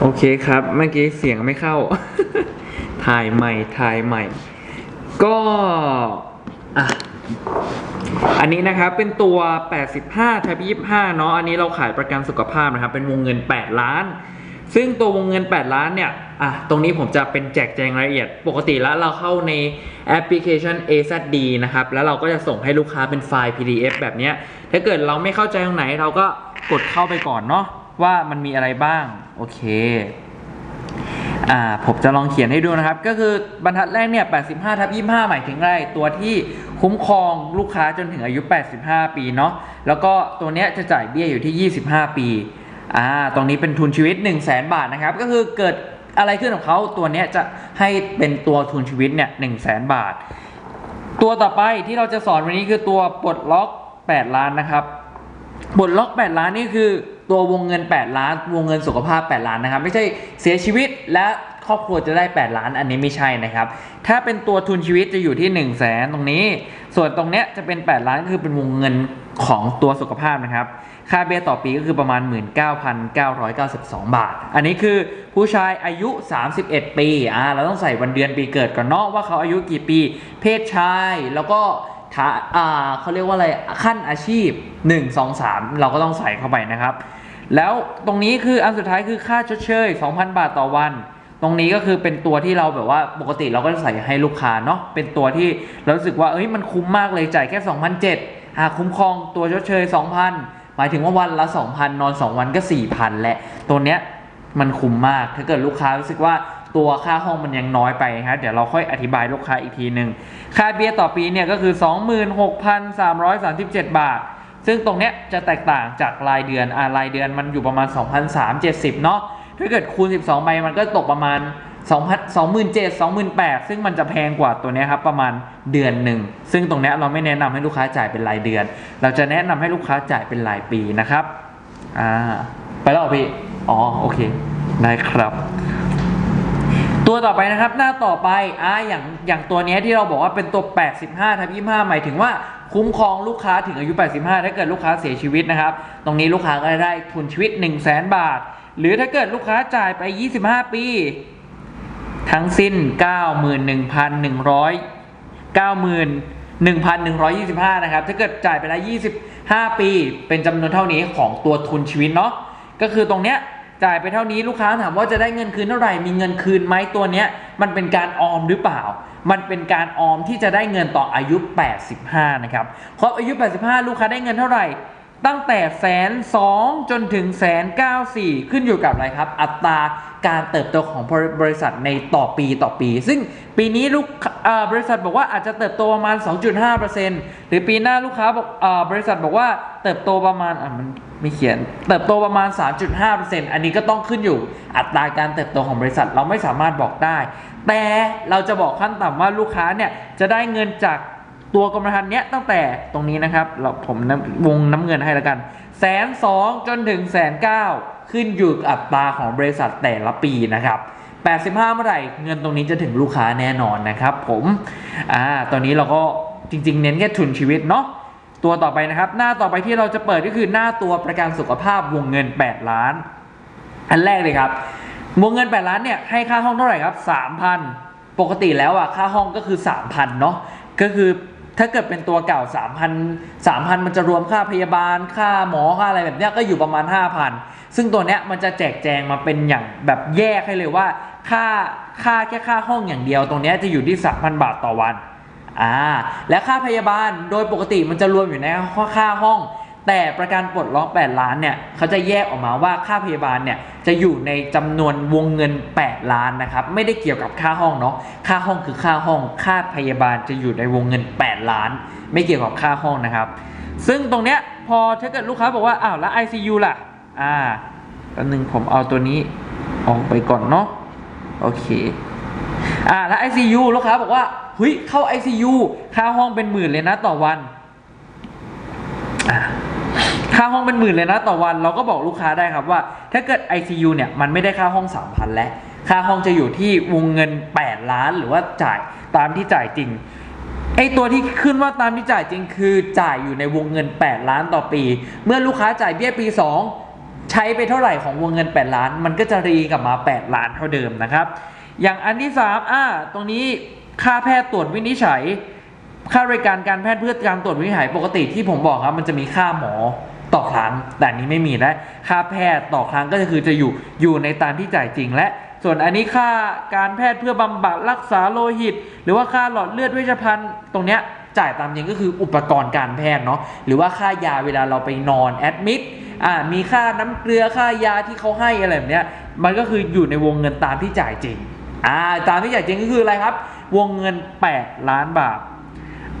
โอเคครับ เมื่อกี้เสียงไม่เข้า ถ่ายใหม่ ถ่ายใหม่ ก็อะอันนี้นะครับเป็นตัว 85ทับ25 เนาะ อันนี้เราขายประกันสุขภาพนะครับ เป็นวงเงิน 8 ล้าน ซึ่งตัววงเงิน 8 ล้านเนี่ย อะ ตรงนี้ผมจะเป็นแจกแจงรายละเอียด ปกติแล้วเราเข้าในแอปพลิเคชัน AZD นะครับ แล้วเราก็จะส่งให้ลูกค้าเป็นไฟล์ PDF แบบนี้ ถ้าเกิดเราไม่เข้าใจตรงไหนเราก็กดเข้าไปก่อนเนาะ ว่ามันมีอะไรบ้าง โอเคอ่าผมจะลองเขียนให้ดูนะครับ ก็คือบรรทัดแรกเนี่ย 85 ทับ 25 หมายถึงอะไร ตัวที่คุ้มครองลูกค้าจนถึงอายุ 85 ปีเนาะ แล้วก็ตัวเนี้ยจะจ่ายเบี้ยอยู่ที่ 25 ปีอ่าตรงนี้เป็นทุนชีวิต 1 0 0 0 0แบาทนะครับ ก็คือเกิดอะไรขึ้นของเขาตัวเนี้ยจะให้เป็นตัวทุนชีวิตเนี่ย1 0 0 0 0 0บาท ตัวต่อไปที่เราจะสอนวันนี้คือตัวปลดล็อก 8 ล้านนะครับบทล็อก 8 ล้านนี่คือ ตัววงเงิน 8 ล้าน วงเงินสุขภาพ 8 ล้านนะครับ ไม่ใช่เสียชีวิตและครอบครัวจะได้ 8 ล้านอันนี้ไม่ใช่นะครับ ถ้าเป็นตัวทุนชีวิตจะอยู่ที่1 0 0 0 0แสนตรงนี้ ส่วนตรงเนี้ยจะเป็น 8 ล้านก็คือเป็นวงเงินของตัวสุขภาพนะครับ ค่าเบี้ยต่อปีก็คือประมาณ 19,992 บาท อันนี้คือผู้ชายอายุ 31 ปีอ่าเราต้องใส่วันเดือนปีเกิดก่อนเนาะว่าเขาอายุกี่ปี เพศชายแล้วก็ฐาอ่าเขาเรียกว่าอะไรขั้นอาชีพ 1 2 3 เราก็ต้องใส่เข้าไปนะครับ แล้วตรงนี้คืออันสุดท้ายคือค่าชดเชย 2,000 บาทต่อวัน ตรงนี้ก็คือเป็นตัวที่เราแบบว่าปกติเราก็จะใส่ให้ลูกค้าเนาะเป็นตัวที่เรารู้สึกว่าเอ้ยมันคุ้มมากเลยจ่ายแค่2,007หาคุ้มครองตัวชดเชย 2,000 หมายถึงว่าวันละ 2,000 นอน 2 วันก็ 4,000แหละตัวเนี้ยมันคุ้มมาก ถ้าเกิดลูกค้ารู้สึกว่าตัวค่าห้องมันยังน้อยไปครับเดี๋ยวเราค่อยอธิบายลูกค้าอีกทีหนึ่งค่าเบี้ยต่อปีเนี่ยก็คือ 26,337 บาท ซึ่งตรงเนี้ยจะแตกต่างจากรายเดือนอ่ารายเดือนมันอยู่ประมาณ 2,370 เนาะถ้าเกิดคูณ 12ใบมันก็ตกประมาณ2,000 27,000 28,000 ซึ่งมันจะแพงกว่าตัวเนี้ยครับประมาณเดือนหนึ่ง ซึ่งตรงเนี้ยเราไม่แนะนำให้ลูกค้าจ่ายเป็นรายเดือน เราจะแนะนำให้ลูกค้าจ่ายเป็นรายปีนะครับอ่าไปแล้วพี่ อ๋อโอเคได้ครับ ตัวต่อไปนะครับหน้าต่อไปอ่าอย่างอย่างตัวเนี้ยที่เราบอกว่าเป็นตัว 85ทับ25 หมายถึงว่า คุ้มครองลูกค้าถึงอายุ 85 ถ้าเกิดลูกค้าเสียชีวิตนะครับ ตรงนี้ลูกค้าก็จะได้ทุนชีวิต 1 0 0 0 0แบาท หรือถ้าเกิดลูกค้าจ่ายไป 25 ปี ทั้งสิ้น 91,100 91,125 นะครับ ถ้าเกิดจ่ายไปแล้ว 25 ปี เป็นจำนวนเท่านี้ของตัวทุนชีวิตเนาะ ก็คือตรงเนี้ยจ่ายไปเท่านี้ลูกค้าถามว่าจะได้เงินคืนเท่าไหร่ มีเงินคืนไหมตัวเนี้ย มันเป็นการออมหรือเปล่า มันเป็นการออมที่จะได้เงินต่ออายุ 85 นะครับ ครบอายุ 85 ลูกค้าได้เงินเท่าไหร่ ตั้งแต่แสนสองจนถึงแสนเก้าสี่ขึ้นอยู่กับอะไรครับ อัตราการเติบโตของบริษัทในต่อปีต่อปี ซึ่งปีนี้ลูกบริษัทบอกว่าอาจจะเติบโตประมาณ 2.5%หรือปีหน้าลูกค้าบอกบริษัทบอกว่าเติบโตประมาณอะมันไม่เขียนเติบโตประมาณ 3.5%อันนี้ก็ต้องขึ้นอยู่อัตราการเติบโตของบริษัทเราไม่สามารถบอกได้ แต่เราจะบอกขั้นต่ำว่าลูกค้าเนี่ยจะได้เงินจาก ตัวกรมธรรม์เนี้ยตั้งแต่ตรงนี้นะครับ เราผมวงน้ำเงินให้แล้วกันแสนสองจนถึงแสนเก้าขึ้นอยู่กับอัตราของบริษัทแต่ละปีนะครับ85 เมื่อไหร่เงินตรงนี้จะถึงลูกค้าแน่นอนนะครับ ผมอ่าตอนนี้เราก็จริง ๆ เน้นแค่ทุนชีวิตเนาะตัวต่อไปนะครับ หน้าต่อไปที่เราจะเปิดก็คือหน้าตัวประกันสุขภาพวงเงิน 8 ล้าน อันแรกเลยครับ วงเงิน 8 ล้านเนี่ยให้ค่าห้องเท่าไหร่ครับ3,000 ปกติแล้วอะค่าห้องก็คือ 3,000เนาะก็คือ ถ้าเกิดเป็นตัวเก่า 3,000 3,000 มันจะรวมค่าพยาบาล ค่าหมอ ค่าอะไรแบบเนี้ยก็อยู่ประมาณ 5,000 ซึ่งตัวเนี้ยมันจะแจกแจงมาเป็นอย่างแบบแยกให้เลยว่า ค่าค่าแค่ค่าห้องอย่างเดียว ตรงเนี้ยจะอยู่ที่ 3,000 บาทต่อวัน อ่า และค่าพยาบาลโดยปกติมันจะรวมอยู่ในค่าห้อง แต่ประกันปลดล็อก 8 ล้านเนี่ยเขาจะแยกออกมาว่าค่าพยาบาลเนี่ยจะอยู่ในจำนวนวงเงิน 8 ล้านนะครับไม่ได้เกี่ยวกับค่าห้องเนาะค่าห้องคือค่าห้องค่าพยาบาลจะอยู่ในวงเงิน 8 ล้าน ไม่เกี่ยวกับค่าห้องนะครับ ซึ่งตรงเนี้ยพอถ้าเกิดลูกค้าบอกว่าอ้าวแล้ว ICU ล่ะอ่าแป๊บนึงผมเอาตัวนี้ออกไปก่อนเนาะโอเคอ่าแล้ว ICU ลูกค้าบอกว่าเฮ้ยเข้า ICU ค่าห้องเป็นหมื่นเลยนะต่อวันอ่า ค่าห้องเป็นหมื่นเลยนะต่อวันเราก็บอกลูกค้าได้ครับว่า ถ้าเกิด ICU เนี่ยมันไม่ได้ค่าห้อง 3,000 แล้ว ค่าห้องจะอยู่ที่วงเงิน 8 ล้านหรือว่าจ่ายตามที่จ่ายจริงไอตัวที่ขึ้นว่าตามที่จ่ายจริงคือจ่ายอยู่ในวงเงิน 8 ล้านต่อปี เมื่อลูกค้าจ่ายเบี้ยปี 2 ใช้ไปเท่าไหร่ของวงเงิน 8 ล้าน มันก็จะรีกลับมา 8 ล้านเท่าเดิมนะครับ อย่างอันที่3อ่าตรงนี้ค่าแพทย์ตรวจวินิจฉัย ค่าบริการการแพทย์เพื่อการตรวจวินิจฉัยปกติที่ผมบอกครับ มันจะมีค่าหมอ ต่อครั้ง แต่อันนี้ไม่มีและค่าแพทย์ต่อครั้งก็คือจะอยู่อยู่ในตามที่จ่ายจริงและ ส่วนอันนี้ค่าการแพทย์เพื่อบำบัดรักษาโลหิต หรือว่าค่าหลอดเลือดเวชภัณฑ์ตรงเนี้ยจ่ายตามจริงก็คืออุปกรณ์การแพทย์เนาะหรือว่าค่ายาเวลาเราไปนอนแอดมิดอ่ามีค่าน้ำเกลือค่ายาที่เขาให้อะไรแบบเนี้ยมันก็คืออยู่ในวงเงินตามที่จ่ายจริงอ่าตามที่จ่ายจริงก็คืออะไรครับ วงเงิน 8 ล้านบาท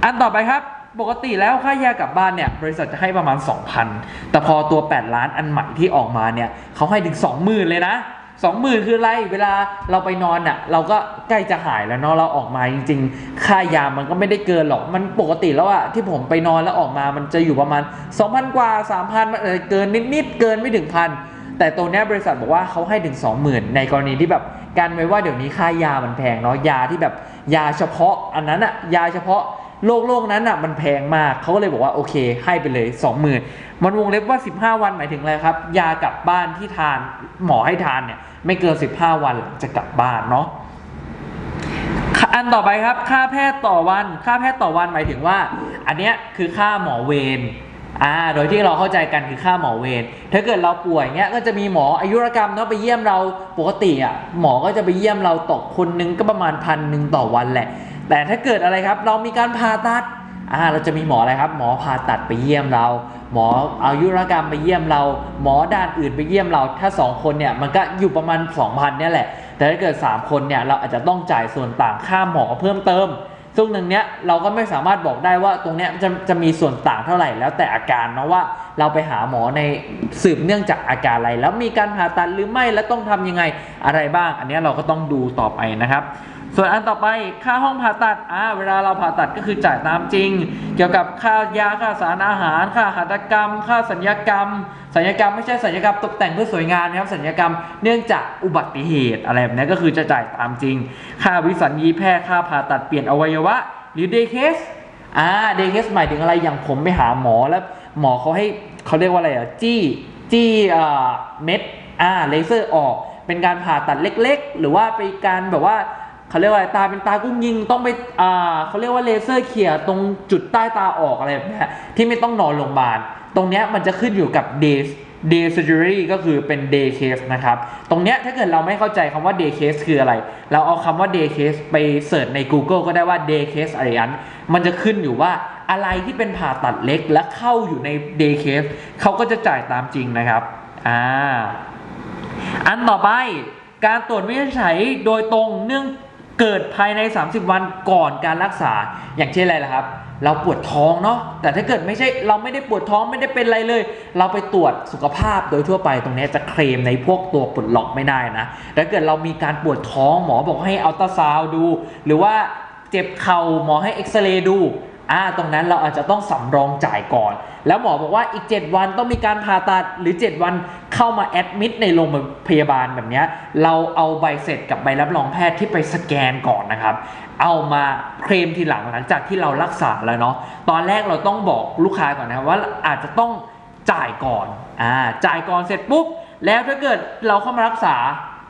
อันต่อไปครับ ปกติแล้วค่ายากลับบ้านเนี่ยบริษัทจะให้ประมาณ 2,000 แต่พอตัว 8 ล้านอันใหม่ที่ออกมาเนี่ยเขาให้ถึง 20,000 เลยนะ20,000คืออะไร เวลาเราไปนอนอะ เราก็ใกล้จะหายแล้วเนาะ เราออกมาจริง ๆ ค่ายามันก็ไม่ได้เกินหรอก มันปกติแล้วอะที่ผมไปนอนแล้วออกมา มันจะอยู่ประมาณ 2,000 กว่า 3,000มันเออเกินนิดๆ เกินไม่ถึงพัน แต่ตัวเนี้ยบริษัทบอกว่าเขาให้ถึง 20,000 ในกรณีที่แบบกันไว้ว่าเดี๋ยวนี้ค่ายามันแพงเนาะ ยาที่แบบยาเฉพาะอันนั้นอะยาเฉพาะ โรคโรคนั้นอะมันแพงมากเขาก็เลยบอกว่าโอเค ให้ไปเลย20,000มันวงเล็บว่า 15 วันหมายถึงอะไรครับ ยากลับบ้านที่ทานหมอให้ทานเนี่ยไม่เกิน 15 วันหลังจะกลับบ้านเนาะอันต่อไปครับ ค่าแพทย์ต่อวัน ค่าแพทย์ต่อวันหมายถึงว่า อันเนี้ยคือค่าหมอเวรอ่าโดยที่เราเข้าใจกันคือค่าหมอเวรถ้าเกิดเราป่วยเงี้ยก็จะมีหมออายุรกรรมเนาะไปเยี่ยมเราปกติอะหมอก็จะไปเยี่ยมเราตกคนนึงก็ประมาณพันหนึ่งต่อวันแหละ แต่ถ้าเกิดอะไรครับ เรามีการผ่าตัดอ่าเราจะมีหมออะไรครับ หมอผ่าตัดไปเยี่ยมเรา หมออายุรกรรมไปเยี่ยมเรา หมอด้านอื่นไปเยี่ยมเรา ถ้า 2 คนเนี่ยมันก็อยู่ประมาณ 2,000เนี่ยแหละ แต่ถ้าเกิด 3 คนเนี่ยเราอาจจะต้องจ่ายส่วนต่างค่าหมอเพิ่มเติม ซึ่งหนึ่งเนี้ยเราก็ไม่สามารถบอกได้ว่าตรงเนี้ยจะจะมีส่วนต่างเท่าไหร่แล้วแต่อาการนะว่าเราไปหาหมอในสืบเนื่องจากอาการอะไร แล้วมีการผ่าตัดหรือไม่แล้วต้องทำยังไงอะไรบ้าง อันนี้เราก็ต้องดูต่อไปนะครับ ส่วนอันต่อไปค่าห้องผ่าตัดอ่าเวลาเราผ่าตัดก็คือจ่ายตามจริง เกี่ยวกับค่ายาค่าสารอาหาร ค่าหัตถกรรม ค่าสัญญกรรม สัญญกรรมไม่ใช่สัญญกรรมตกแต่งเพื่อสวยงามนะครับ สัญญกรรมเนื่องจากอุบัติเหตุอะไรแบบนี้ก็คือจะจ่ายตามจริง ค่าวิสัญญีแพทย์ค่าผ่าตัดเปลี่ยนอวัยวะ หรือเดย์เคสอ่าเดย์เคสหมายถึงอะไรอย่างผมไปหาหมอแล้วหมอเขาให้เขาเรียกว่าอะไรอะจี้จี้อ่าเม็ดอ่าเลเซอร์ออก เป็นการผ่าตัดเล็ก ๆ หรือว่าเป็นการแบบว่า เขาเรียกว่าตาเป็นตากุ้งยิงต้องไปอ่าเขาเรียกว่าเลเซอร์เขี่ยตรงจุดใต้ตาออกอะไรแบบนี้ที่ไม่ต้องนอนโรงพยาบาล ตรงเนี้ยมันจะขึ้นอยู่กับ day day surgery ก็คือเป็น day case นะครับ ตรงเนี้ยถ้าเกิดเราไม่เข้าใจคำว่า day case คืออะไร เราเอาคำว่า day case ไปเสิร์ชใน Google ก็ได้ว่า day case อะไรนั้นมันจะขึ้นอยู่ว่าอะไรที่เป็นผ่าตัดเล็กและเข้าอยู่ใน day case เขาก็จะจ่ายตามจริงนะครับ อ่า อันต่อไปการตรวจวินิจฉัยโดยตรงเนื่อง เกิดภายใน 30 วันก่อนการรักษาอย่างเช่นอะไรล่ะครับ เราปวดท้องเนาะแต่ถ้าเกิดไม่ใช่เราไม่ได้ปวดท้องไม่ได้เป็นอะไรเลย เราไปตรวจสุขภาพโดยทั่วไปตรงนี้จะเคลมในพวกตัวปลดล็อกไม่ได้นะแต่ถ้าเกิดเรามีการปวดท้องหมอบอกให้อัลตราซาวด์ดูหรือว่าเจ็บเข่าหมอให้เอ็กซเรย์ดู อ่าตรงนั้นเราอาจจะต้องสำรองจ่ายก่อน แล้วหมอบอกว่าอีก 7 วันต้องมีการผ่าตัดหรือ 7 วันเข้ามาแอดมิดในโรงพยาบาลแบบเนี้ยเราเอาใบเสร็จกับใบรับรองแพทย์ที่ไปสแกนก่อนนะครับ เอามาเคลมทีหลังหลังจากที่เรารักษาแล้วเนาะตอนแรกเราต้องบอกลูกค้าก่อนนะว่าอาจจะต้องจ่ายก่อนอ่าจ่ายก่อนเสร็จปุ๊บแล้วถ้าเกิดเราเข้ามารักษา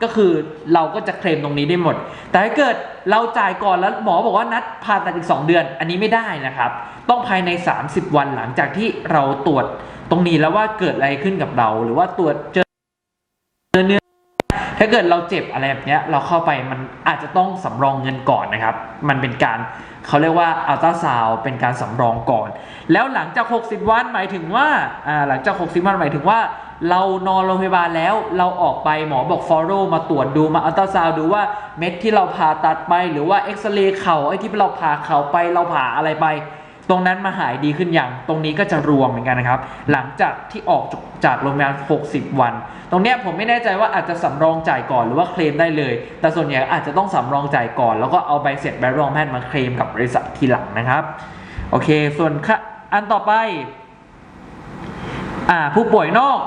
ก็คือเราก็จะเคลมตรงนี้ได้หมด แต่ถ้าเกิดเราจ่ายก่อนแล้วหมอบอกว่านัดผ่าตัดอีก 2 เดือน อันนี้ไม่ได้นะครับ ต้องภายใน 30 วันหลังจากที่เราตรวจตรงนี้แล้วว่าเกิดอะไรขึ้นกับเรา หรือว่าตรวจเจอเจอเนื้อถ้าเกิดเราเจ็บอะไรแบบนี้เราเข้าไปมันอาจจะต้องสำรองเงินก่อนนะครับ มันเป็นการ เขาเรียกว่าอัลตราซาวเป็นการสำรองก่อน แล้วหลังจาก 60 วันหมายถึงว่าอ่าหลังจาก 60 วันหมายถึงว่า เรานอนโรงพยาบาลแล้วเราออกไปหมอบอกฟอโรมาตรวจดูมาอัลตราซาวดูว่าเม็ดที่เราผ่าตัดไปหรือว่าเอ็กซเรย์เข่าไอ้ที่เราผ่าเข่าไปเราผ่าอะไรไป ตรงนั้นมาหายดีขึ้นอย่าง ตรงนี้ก็จะรวมเหมือนกันนะครับ หลังจากที่ออกจากโรงพยาบาล60 วัน ตรงเนี้ยผมไม่แน่ใจว่าอาจจะสำรองจ่ายก่อนหรือว่าเคลมได้เลย แต่ส่วนใหญ่อาจจะต้องสำรองจ่ายก่อน แล้วก็เอาใบเสร็จใบรองแพทย์มาเคลมกับบริษัททีหลังนะครับ โอเค ส่วนค่าอันต่อไป อ่า ผู้ป่วยนอก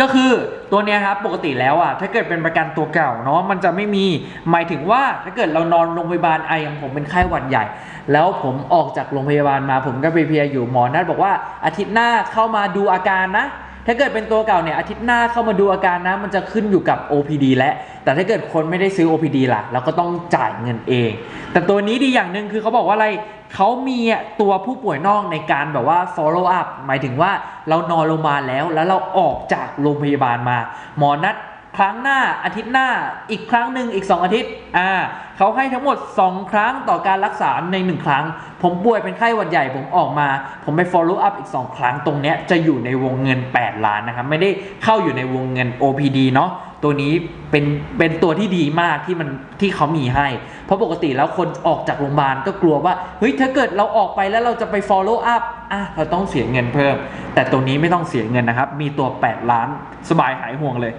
ก็คือตัวเนี้ยครับปกติแล้วอะถ้าเกิดเป็นประกันตัวเก่าเนาะมันจะไม่มีหมายถึงว่าถ้าเกิดเรานอนโรงพยาบาลไออย่างผมเป็นไข้หวัดใหญ่ แล้วผมออกจากโรงพยาบาลมาผมก็ไปเพียอยู่หมอนัดบอกว่าอาทิตย์หน้าเข้ามาดูอาการนะ ถ้าเกิดเป็นตัวเก่าเนี่ยอาทิตย์หน้าเข้ามาดูอาการนะมันจะขึ้นอยู่กับ OPD และ แต่ถ้าเกิดคนไม่ได้ซื้อ OPD ล่ะเราก็ต้องจ่ายเงินเอง แต่ตัวนี้ดีอย่างหนึ่งคือเขาบอกว่าอะไรเขามีตัวผู้ป่วยนอกในการแบบว่า follow up หมายถึงว่าเรานอนโรงพยาบาลแล้ว แล้วเราออกจากโรงพยาบาลมา หมอนัด ครั้งหน้าอาทิตย์หน้าอีกครั้งหนึ่งอีก 2 อาทิตย์อ่าเขาให้ทั้งหมด2ครั้งต่อการรักษาใน 1 ครั้ง ผมป่วยเป็นไข้หวัดใหญ่ผมออกมา ผมไป follow up อีก 2 ครั้งตรงเนี้ยจะอยู่ในวงเงิน 8 ล้านนะครับ ไม่ได้เข้าอยู่ในวงเงิน OPD เนาะตัวนี้เป็นเป็นตัวที่ดีมากที่มันที่เขามีให้ เพราะปกติแล้วคนออกจากโรงพยาบาลก็กลัวว่าเฮ้ยถ้าเกิดเราออกไปแล้วเราจะไป follow up อะเราต้องเสียเงินเพิ่ม แต่ตัวนี้ไม่ต้องเสียเงินนะครับ มีตัว 8 ล้านสบายหายห่วงเลย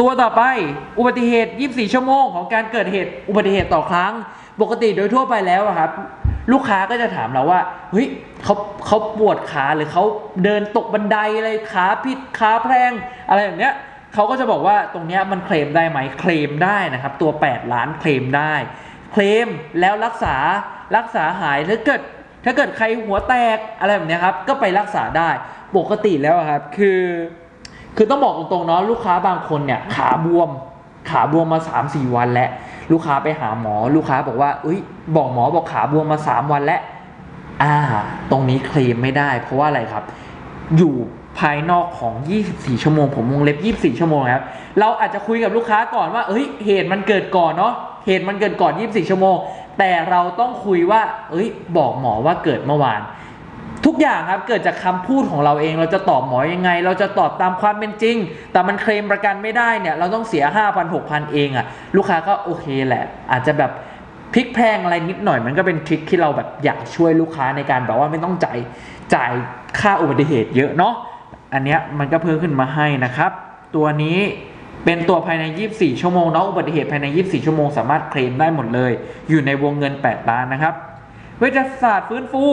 ตัวต่อไปอุบัติเหตุ 24 ชั่วโมงของการเกิดเหตุอุบัติเหตุต่อครั้ง ปกติโดยทั่วไปแล้วครับ ลูกค้าก็จะถามเราว่าเฮ้ยเขาเขาปวดขาหรือเขาเดินตกบันไดอะไรขาผิดขาแพรงอะไรแบบเนี้ยเขาก็จะบอกว่าตรงเนี้ยมันเคลมได้ไหมเคลมได้นะครับ ตัว 8 ล้านเคลมได้ เคลมแล้วรักษารักษาหายถ้าเกิดถ้าเกิดใครหัวแตกอะไรแบบเนี้ยครับ ก็ไปรักษาได้ปกติแล้วครับ คือ คือต้องบอกตรงๆเนาะลูกค้าบางคนเนี่ยขาบวม ขาบวมมา3 4วันแล้ว ลูกค้าไปหาหมอ ลูกค้าบอกว่าเอ้ย บอกหมอบอกขาบวมมา 3 วันแล้วอ่า ตรงนี้เคลมไม่ได้ เพราะว่าอะไรครับ อยู่ภายนอกของ 24 ชั่วโมง ผมวงเล็บ 24 ชั่วโมงครับ เราอาจจะคุยกับลูกค้าก่อนว่า เอ้ย เหตุมันเกิดก่อนเนาะ เหตุมันเกิดก่อน 24 ชั่วโมง แต่เราต้องคุยว่า เอ้ย บอกหมอว่าเกิดเมื่อวาน ทุกอย่างครับเกิดจากคำพูดของเราเอง เราจะตอบหมอยังไง เราจะตอบตามความเป็นจริง แต่มันเคลมประกันไม่ได้เนี่ย เราต้องเสีย 5,000 6,000เองอะ่ะ ลูกค้าก็โอเคแหละ อาจจะแบบพลิกแพลงอะไรนิดหน่อยมันก็เป็นทริคที่เราแบบอยากช่วยลูกค้าในการแบบว่าไม่ต้องจ่ายจ่ายค่าอุบัติเหตุเยอะเนาะอันเนี้ยมันก็เพิ่มขึ้นมาให้นะครับ ตัวนี้เป็นตัวภายใน 24 ชั่วโมงเนาะอุบัติเหตุภายใน 24 ชั่วโมงสามารถเคลมได้หมดเลย อยู่ในวงเงิน 8 ล้านนะครับ เวชศาสตร์ฟื้นฟู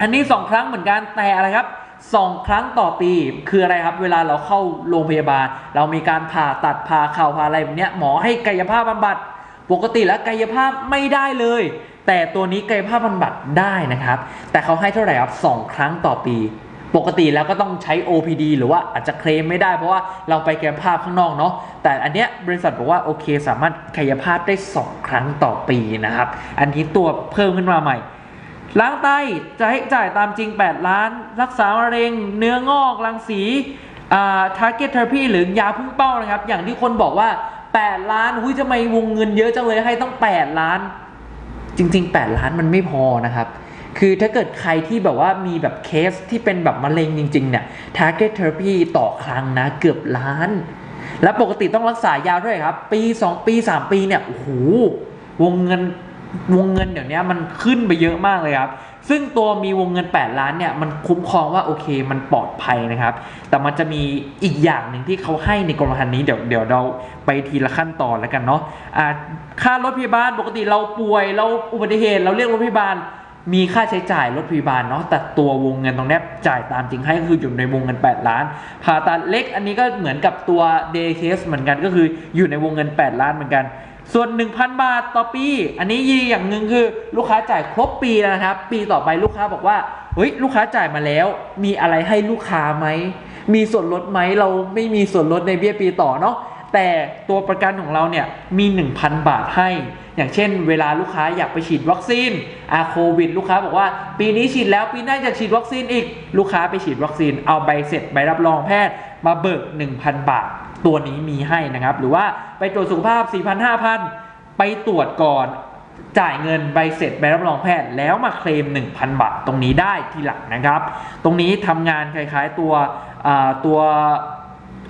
อันนี้2ครั้งเหมือนกันแต่อะไรครับ2ครั้งต่อปีคืออะไรครับ เวลาเราเข้าโรงพยาบาล เรามีการผ่าตัดผ่าเข่าผ่าอะไรแบบเนี้ยหมอให้กายภาพบำบัด ปกติแล้วกายภาพไม่ได้เลย แต่ตัวนี้กายภาพบำบัดได้นะครับ แต่เขาให้เท่าไหร่ครับ2ครั้งต่อปี ปกติแล้วก็ต้องใช้ OPD หรือว่าอาจจะเคลมไม่ได้เพราะว่าเราไปกายภาพข้างนอกเนาะแต่อันเนี้ยบริษัทบอกว่าโอเค สามารถกายภาพได้ 2 ครั้งต่อปีนะครับ อันนี้ตัวเพิ่มขึ้นมาใหม่ ล้างไตจะให้จ่ายตามจริง 8 ล้าน รักษามะเร็ง เนื้องอกรังสีอ่า target therapy หรือยาพุ่งเป้านะครับ อย่างที่คนบอกว่า 8 ล้านหุ้ยทำไม่วงเงินเยอะจังเลยให้ต้อง 8 ล้าน จริง ๆ 8 ล้านมันไม่พอนะครับคือถ้าเกิดใครที่แบบว่ามีแบบเคสที่เป็นแบบมะเร็งจริง ๆ เนี่ย target therapy ต่อครั้งนะเกือบล้าน แล้วปกติต้องรักษายาวเท่าไหร่ครับ ปี 2 ปี 3 ปีเนี่ย โอ้โห วงเงิน วงเงินเดี๋ยวนี้มันขึ้นไปเยอะมากเลยครับ ซึ่งตัวมีวงเงิน 8 ล้านเนี่ยมันคุ้มครองว่าโอเคมันปลอดภัยนะครับ แต่มันจะมีอีกอย่างหนึ่งที่เขาให้ในกรมธรรม์นี้เดี๋ยวเดี๋ยวเราไปทีละขั้นตอนแล้วกันเนาะอ่าค่ารถพยาบาลปกติเราป่วยเราอุบัติเหตุ เราเรียกรถพยาบาล มีค่าใช้จ่ายรถพยาบาลเนาะแต่ตัววงเงินตรงนี้จ่ายตามจริงให้ก็คืออยู่ในวงเงิน 8 ล้านผ่าตัดเล็กอันนี้ก็เหมือนกับตัว day case เหมือนกันก็คืออยู่ในวงเงิน 8 ล้านเหมือนกัน ส่วน 1,000 บาทต่อปี อันนี้ยีอย่างหนึ่งคือ ลูกค้าจ่ายครบปีแล้วนะครับ ปีต่อไปลูกค้าบอกว่าเฮ้ยลูกค้าจ่ายมาแล้ว มีอะไรให้ลูกค้าไหมมีส่วนลดไหมเราไม่มีส่วนลดในเบี้ยปีต่อเนาะ แต่ตัวประกันของเราเนี่ยมี 1,000 บาทให้ อย่างเช่น เวลาลูกค้าอยากไปฉีดวัคซีนอาโควิด ลูกค้าบอกว่าปีนี้ฉีดแล้วปีหน้าจะฉีดวัคซีนอีก ลูกค้าไปฉีดวัคซีนเอาใบเสร็จใบรับรองแพทย์มาเบิก 1,000 บาท ตัวนี้มีให้นะครับ หรือว่าไปตรวจสุขภาพ 4,000 5,000 ไปตรวจก่อนจ่ายเงินใบเสร็จใบรับรองแพทย์แล้วมาเคลม 1,000 บาทตรงนี้ได้ทีหลังนะครับ ตรงนี้ทำงานคล้ายๆตัวตัว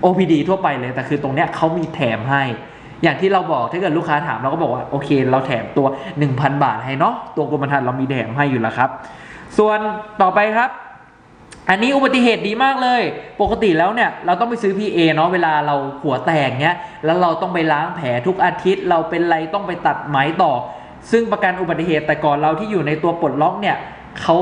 OPD ทั่วไปเลย แต่คือตรงเนี้ยเขามีแถมให้ อย่างที่เราบอกถ้าเกิดลูกค้าถามเราก็บอกว่าโอเค เราแถมตัว 1,000 บาทให้เนาะตัวกรมธรรม์เรามีแถมให้อยู่แล้วครับ ส่วนต่อไปครับอันนี้อุบัติเหตุดีมากเลย ปกติแล้วเนี่ยเราต้องไปซื้อ PA เนาะเวลาเราหัวแตกเนี้ย แล้วเราต้องไปล้างแผลทุกอาทิตย์ เราเป็นไรต้องไปตัดไหมต่อ ซึ่งประกันอุบัติเหตุแต่ก่อนเราที่อยู่ในตัวปลดล็อกเนี่ยเขา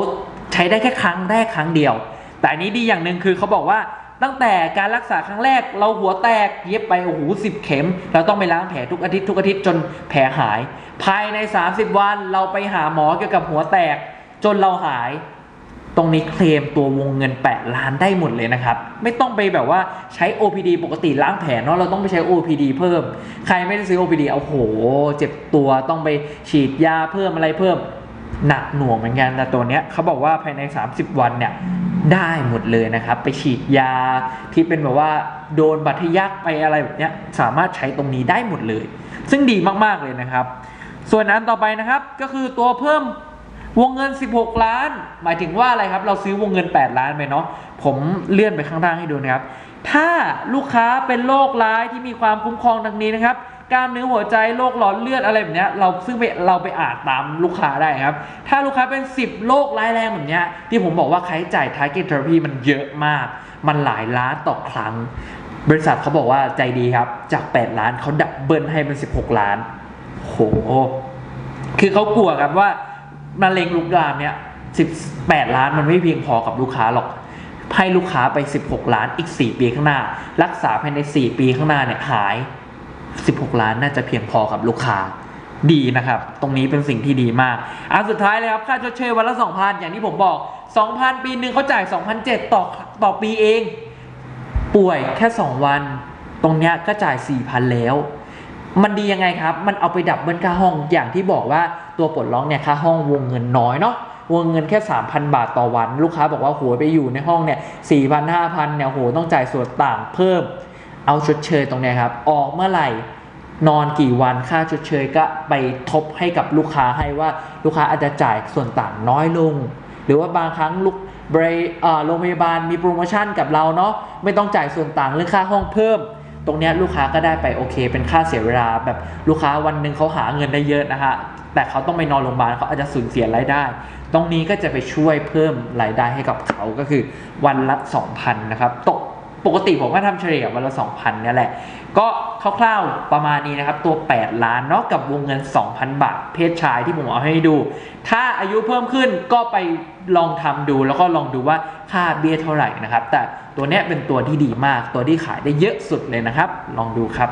ใช้ได้แค่ครั้งแรกครั้งเดียว แต่อันนี้ดีอย่างหนึ่งคือเขาบอกว่า ตั้งแต่การรักษาครั้งแรกเราหัวแตกเย็บไปโอ้โหสิบเข็ม เราต้องไปล้างแผลทุกอาทิตย์ทุกอาทิตย์จนแผลหาย ภายใน 30 วันเราไปหาหมอเกี่ยวกับหัวแตก จนเราหาย ตรงนี้เคลมตัววงเงิน 8 ล้านได้หมดเลยนะครับ ไม่ต้องไปแบบว่าใช้ OPD ปกติล้างแผลเนาะเราต้องไปใช้ OPD เพิ่ม ใครไม่ได้ซื้อ OPD เอาโห เจ็บตัวต้องไปฉีดยาเพิ่มอะไรเพิ่มหนักหน่วงเหมือนกันแต่ตัวเนี้ยเขาบอกว่าภายใน 30 วันเนี่ย ได้หมดเลยนะครับ ไปฉีดยาที่เป็นแบบว่าโดนบัตรทะยักไปอะไรแบบนี้สามารถใช้ตรงนี้ได้หมดเลย ซึ่งดีมากๆเลยนะครับ ส่วนอันต่อไปนะครับก็คือตัวเพิ่มวงเงิน 16 ล้าน หมายถึงว่าอะไรครับ เราซื้อวงเงิน 8 ล้านไปเนาะผมเลื่อนไปข้างล่างให้ดูนะครับ ถ้าลูกค้าเป็นโรคร้ายที่มีความคุ้มครองดังนี้นะครับ กล้ามเนื้อหัวใจโรคหลอดเลือดอะไรแบบเนี้ยเราซึ่งไปเราไปอ่านตามลูกค้าได้ครับ ถ้าลูกค้าเป็น 10โรคร้ายแรงแบบเนี้ยที่ผมบอกว่าค่าใช้จ่าย target therapy มันเยอะมาก มันหลายล้านต่อครั้ง บริษัทเขาบอกว่าใจดีครับ จาก 8 ล้านเขาดับเบิลให้เป็น 16 ล้านโหคือเขากลัวครับว่ามะเร็งลุกลามเนี่ย18 ล้านมันไม่เพียงพอกับลูกค้าหรอกให้ลูกค้าไป 16 ล้านอีก 4 ปีข้างหน้า รักษาภายใน 4 ปีข้างหน้าเนี่ยหาย 16 ล้านน่าจะเพียงพอกับลูกค้าดีนะครับ ตรงนี้เป็นสิ่งที่ดีมากอันสุดท้ายเลยครับ ค่าชดเชยวันละ 2,000 อย่างที่ผมบอก 2,000 ปีหนึ่งเขาจ่าย 2,007ต่อต่อปีเอง ป่วยแค่ 2 วัน ตรงเนี้ยก็จ่าย 4,000 แล้ว มันดียังไงครับ มันเอาไปดับเบิลค่าห้องอย่างที่บอกว่าตัวปลดล็อกเนี่ยค่าห้องวงเงินน้อยเนาะวงเงินแค่ 3,000 บาทต่อวัน ลูกค้าบอกว่าโหไปอยู่ในห้องเนี่ย4,000 5,000เนี่ยโหต้องจ่ายส่วนต่างเพิ่ม เอาชดเชยตรงนี้ครับ ออกเมื่อไหร่นอนกี่วันค่าชดเชยก็ไปทบให้กับลูกค้าให้ว่าลูกค้าอาจจะจ่ายส่วนต่างน้อยลง หรือว่าบางครั้งลูกบริเอ่อโรงพยาบาลมีโปรโมชั่นกับเราเนาะไม่ต้องจ่ายส่วนต่างเรื่องค่าห้องเพิ่ม ตรงนี้ลูกค้าก็ได้ไปโอเค เป็นค่าเสียเวลาแบบลูกค้าวันหนึ่งเขาหาเงินได้เยอะนะฮะแต่เขาต้องไปนอนโรงพยาบาลเขาอาจจะสูญเสียรายได้ ตรงนี้ก็จะไปช่วยเพิ่มรายได้ให้กับเขาก็คือวันละ 2,000นะครับตก ปกติผมก็ทำเฉลี่ยวันละ2,000เนี่ยแหละ ก็คร่าวๆประมาณนี้นะครับ ตัว 8 ล้านเนาะกับวงเงิน 2,000 บาท เพศชายที่ผมเอาให้ดู ถ้าอายุเพิ่มขึ้นก็ไปลองทำดูแล้วก็ลองดูว่าค่าเบี้ยเท่าไหร่นะครับ แต่ตัวเนี้ยเป็นตัวที่ดีมากตัวที่ขายได้เยอะสุดเลยนะครับ ลองดูครับ